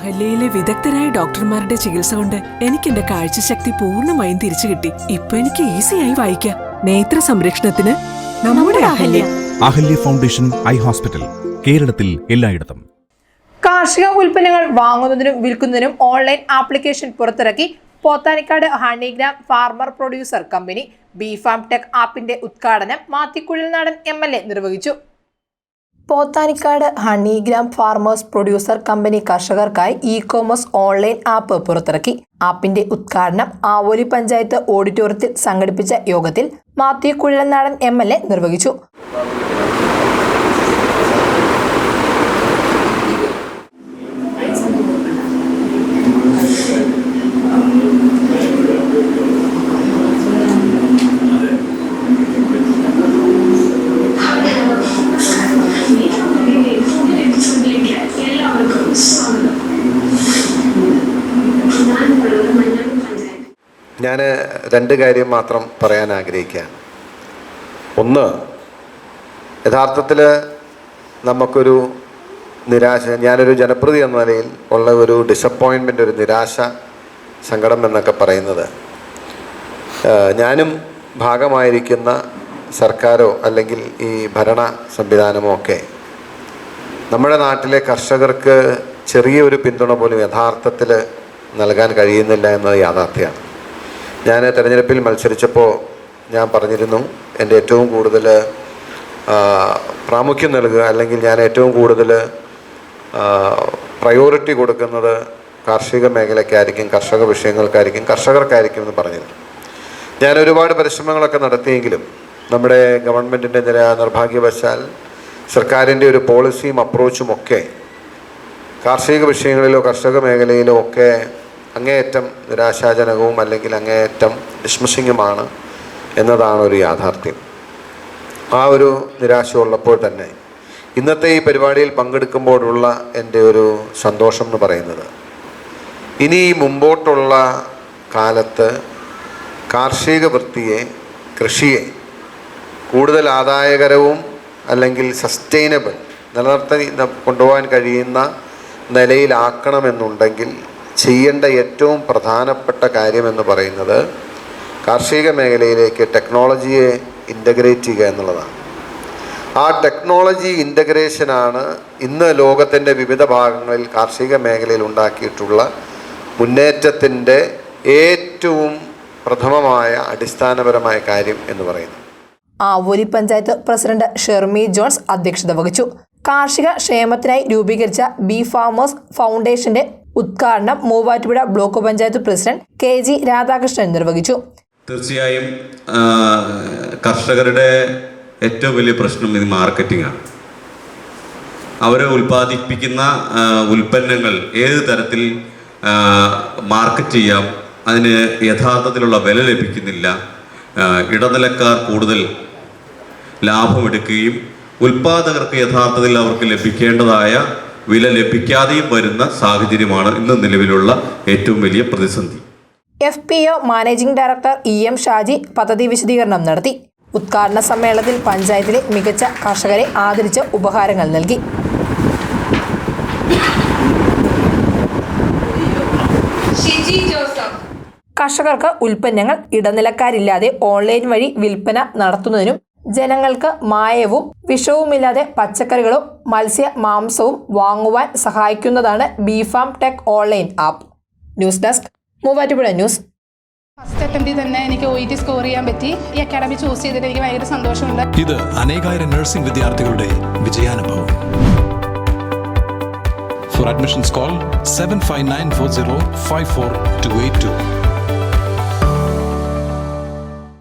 അഹല്യയിലെ വിദഗ്ധരായ ഡോക്ടർമാരുടെ ചികിത്സ കൊണ്ട് എനിക്ക് എന്റെ കാഴ്ചശക്തി പൂർണമായും തിരിച്ചു കിട്ടി. ഇപ്പൊ എനിക്ക് ഈസിയായി വായിക്കാം. നേത്ര സംരക്ഷണത്തിന് നമ്മുടെ Ahalya. Ahalya. Foundation eye hospital കേരളത്തിൽ എല്ലായിടത്തും. കാർഷിക ഉൽപ്പന്നങ്ങൾ വാങ്ങുന്നതിനും വിൽക്കുന്നതിനും ഓൺലൈൻ ആപ്ലിക്കേഷൻ പുറത്തിറക്കി Pothanicad Honeygram farmer producer company B farm tech ആപ്പിന്റെ ഉദ്ഘാടനം മാത്തിക്കുഴൽനാടൻ എം എൽ എ നിർവഹിച്ചു. Pothanicad Honeygram farmers producer company കർഷകർക്കായി ഇ കോമേഴ്സ് ഓൺലൈൻ ആപ്പ് പുറത്തിറക്കി. ആപ്പിന്റെ ഉദ്ഘാടനം ആവോലി പഞ്ചായത്ത് ഓഡിറ്റോറിയത്തിൽ സംഘടിപ്പിച്ച യോഗത്തിൽ മാത്യു കുഴലനാടൻ എം നിർവഹിച്ചു. ഞാൻ രണ്ട് കാര്യം മാത്രം പറയാൻ ആഗ്രഹിക്കുകയാണ്. ഒന്ന് യഥാർത്ഥത്തിൽ നമുക്കൊരു നിരാശ ഞാനൊരു ജനപ്രതി എന്ന നിലയിൽ ഉള്ള ഒരു ഡിസപ്പോയിൻമെന്റ് ഒരു നിരാശ സങ്കടം എന്നൊക്കെ പറയുന്നത്. ഞാനും ഭാഗമായിരിക്കുന്ന സർക്കാരോ അല്ലെങ്കിൽ ഈ ഭരണ സംവിധാനമോ ഒക്കെ നമ്മുടെ നാട്ടിലെ കർഷകർക്ക് ചെറിയൊരു പിന്തുണ പോലും യഥാർത്ഥത്തിൽ നൽകാൻ കഴിയുന്നില്ല എന്നത് യാഥാർത്ഥ്യമാണ്. ഞാൻ തെരഞ്ഞെടുപ്പിൽ മത്സരിച്ചപ്പോൾ ഞാൻ പറഞ്ഞിരുന്നു എന്റെ ഏറ്റവും കൂടുതൽ പ്രാമുഖ്യം നൽകുക അല്ലെങ്കിൽ ഞാൻ ഏറ്റവും കൂടുതൽ പ്രയോറിറ്റി കൊടുക്കുന്നത് കാർഷിക മേഖലയ്ക്കായിരിക്കും കർഷക വിഷയങ്ങൾക്കായിരിക്കും കർഷകർക്കായിരിക്കും എന്ന് പറഞ്ഞിരുന്നു. ഞാൻ ഒരുപാട് പരിശ്രമങ്ങളൊക്കെ നടത്തിയെങ്കിലും നമ്മുടെ ഗവൺമെന്റിന്റെ നില നിർഭാഗ്യവശാൽ സർക്കാരിന്റെ ഒരു പോളിസിയും അപ്രോച്ചും ഒക്കെ കാർഷിക വിഷയങ്ങളിലോ കർഷക മേഖലയിലോ ഒക്കെ അങ്ങേയറ്റം നിരാശാജനകവും അല്ലെങ്കിൽ അങ്ങേയറ്റം ഡിസ്മിസിങ്ങുമാണ് എന്നതാണ് ഒരു യാഥാർത്ഥ്യം. ആ ഒരു നിരാശ ഉള്ളപ്പോൾ തന്നെ ഇന്നത്തെ ഈ പരിപാടിയിൽ പങ്കെടുക്കുമ്പോഴുള്ള എന്റെ ഒരു സന്തോഷം എന്ന് പറയുന്നത് ഇനി മുമ്പോട്ടുള്ള കാലത്ത് കാർഷിക വൃത്തിയെ കൃഷിയെ കൂടുതൽ ആദായകരവും അല്ലെങ്കിൽ സസ്റ്റൈനബിൾ നിലനിർത്തി കൊണ്ടുപോകാൻ കഴിയുന്ന നിലയിലാക്കണമെന്നുണ്ടെങ്കിൽ ചെയ്യേണ്ട ഏറ്റവും പ്രധാനപ്പെട്ട കാര്യമെന്ന് പറയുന്നത് കാർഷിക മേഖലയിലേക്ക് ടെക്നോളജിയെ ഇന്റഗ്രേറ്റ് ചെയ്യുക എന്നുള്ളതാണ്. ആ ടെക്നോളജി ഇന്റഗ്രേഷനാണ് ഇന്ന് ലോകത്തിന്റെ വിവിധ ഭാഗങ്ങളിൽ കാർഷിക മേഖലയിൽ ഉണ്ടാക്കിയിട്ടുള്ള മുന്നേറ്റത്തിന്റെ ഏറ്റവും പ്രഥമമായ അടിസ്ഥാനപരമായ കാര്യം എന്ന് പറയുന്നത്. ആവൂലി പഞ്ചായത്ത് പ്രസിഡന്റ് ഷെർമി ജോൺസ് അധ്യക്ഷത വഹിച്ചു. കാർഷിക ക്ഷേമത്തിനായി രൂപീകരിച്ച ബി ഫാമേഴ്സ് ഫൗണ്ടേഷന്റെ ഉദ്ഘാടനം Muvattupuzha block panchayat president K G Radhakrishnan നിർവഹിച്ചു തീർച്ചയായും കർഷകരുടെ ഏറ്റവും വലിയ പ്രശ്നം ഇത് മാർക്കറ്റിംഗ് ആണ്. അവർ ഉൽപ്പാദിപ്പിക്കുന്ന ഉൽപ്പന്നങ്ങൾ ഏത് തരത്തിൽ മാർക്കറ്റ് ചെയ്യാം അതിന് യഥാർത്ഥത്തിലുള്ള വില ലഭിക്കുന്നില്ല ഇടനിലക്കാർ കൂടുതൽ ലാഭമെടുക്കുകയും ഉൽപാദകർക്ക് യഥാർത്ഥത്തിൽ അവർക്ക് ലഭിക്കേണ്ടതായ വില ലഭിക്കാതെയും വരുന്ന സാഹചര്യമാണ് ഇന്ന് നിലവിലുള്ള ഏറ്റവും വലിയ പ്രതിസന്ധി. F P O managing director E M Shaji പദ്ധതി വിശദീകരണം നടത്തി. ഉദ്ഘാടന സമ്മേളനത്തിൽ പഞ്ചായത്തിലെ മികച്ച കർഷകരെ ആദരിച്ച ഉപഹാരങ്ങൾ നൽകി. കർഷകർക്ക് ഉൽപ്പന്നങ്ങൾ ഇടനിലക്കാരില്ലാതെ ഓൺലൈൻ വഴി വിൽപ്പന നടത്തുന്നതിനും ജനങ്ങൾക്ക് മായവും വിഷവുമില്ലാതെ പച്ചക്കറികളും മത്സ്യ മാംസവും വാങ്ങുവാൻ സഹായിക്കുന്നതാണ് B farm tech online app. News desk Muvattupuzha news. First അറ്റംപ്റ്റിൽ തന്നെ എനിക്ക് ഒ ടി സ്കോർ ചെയ്യാൻ പറ്റി. ഈ അക്കാഡമി ചൂസ് ചെയ്തിട്ട് എനിക്ക് ഭയങ്കര സന്തോഷമുണ്ട്. ഇത് അനേകായിരം നഴ്സിംഗ് വിദ്യാർത്ഥികളുടെ വിജയാനുഭവം. For admissions call seven five nine four zero five four two eight two